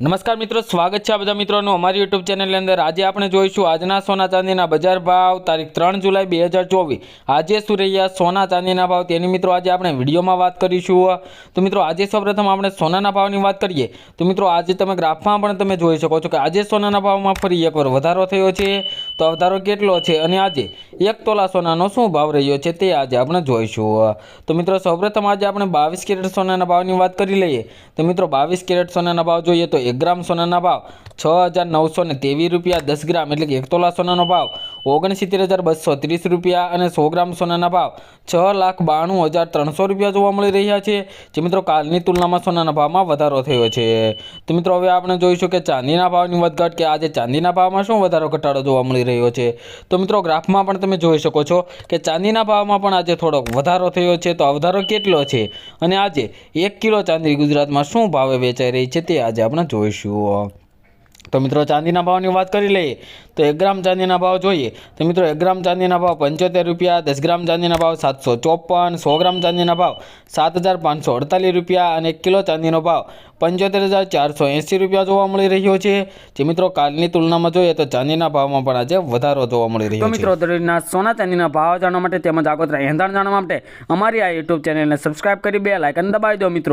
નમસ્કાર મિત્રો, સ્વાગત છે આ બધા મિત્રોનું અમારી યુટ્યુબ ચેનલની અંદર. આજે આપણે જોઈશું આજના સોના ચાંદીના બજાર ભાવ, તારીખ ત્રણ જુલાઈ બે હજાર ચોવીસ. આજે શું રહ્યા સોના ચાંદીના ભાવ? તેની મિત્રો આજે આપણે વિડીયોમાં વાત કરીશું. તો મિત્રો, આજે સૌપ્રથમ આપણે સોનાના ભાવની વાત કરીએ. તો મિત્રો, આજે તમે ગ્રાફમાં પણ તમે જોઈ શકો છો કે આજે સોનાના ભાવમાં ફરી એકવાર વધારો થયો છે. તો વધારો કેટલો છે અને આજે એક તોલા સોનાનો શું ભાવ રહ્યો છે તે આજે આપણે જોઈશું. તો મિત્રો, સૌપ્રથમ આજે આપણે બાવીસ કેરેટ સોનાના ભાવની વાત કરી લઈએ. તો મિત્રો, બાવીસ કેરેટ સોનાના ભાવ જોઈએ તો એક ગ્રામ સોનાના ભાવ છ હજાર નવસો ને તેવીસ રૂપિયા દસ ગ્રામ એટલે કે એક તોલા સોનાનો ભાવ ઓગણસિત્તેર હજાર બસો ત્રીસ રૂપિયા અને સો ગ્રામ સોનાના ભાવ છ લાખ બાણું હજાર ત્રણસો રૂપિયા જોવા મળી રહ્યા છે, જે મિત્રો કાલની તુલનામાં સોનાના ભાવમાં વધારો થયો છે. તો મિત્રો હવે આપણે જોઈશું કે ચાંદીના ભાવની વધઘટ કે આજે ચાંદીના ભાવમાં શું વધારો ઘટાડો જોવા મળી રહ્યો છે. તો મિત્રો ગ્રાફમાં પણ તમે જોઈ શકો છો કે ચાંદીના ભાવમાં પણ આજે થોડોક વધારો થયો છે, તો વધારો કેટલો છે? અને આજે એક કિલો ચાંદી ગુજરાતમાં શું ભાવે વેચાઈ રહી છે તે આજે આપણે જોઈશું. તો મિત્રો ચાંદીના ભાવની વાત કરી લઈએ તો એક ગ્રામ ચાંદીના ભાવ જોઈએ તો મિત્રો એક ગ્રામ ચાંદીના ભાવ પંચોતેર રૂપિયા દસ ગ્રામ ચાંદીના ભાવ સાતસો ચોપન સો ગ્રામ ચાંદીના ભાવ સાત હજાર પાંચસો અડતાલીસ રૂપિયા અને એક કિલો ચાંદીનો ભાવ પંચોતેર હજાર ચારસો એંસી રૂપિયા જોવા મળી રહ્યો છે. જે મિત્રો કાલની તુલનામાં જોઈએ તો ચાંદીના ભાવમાં પણ આજે વધારો જોવા મળી રહ્યો છે. મિત્રો દરરોજના સોના ચાંદીના ભાવ જાણવા માટે તેમજ આગોતરા એંધાણ જાણવા માટે અમારી આ યુટ્યુબ ચેનલને સબસ્ક્રાઇબ કરી બે લાઇકન દબાવી દો મિત્રો.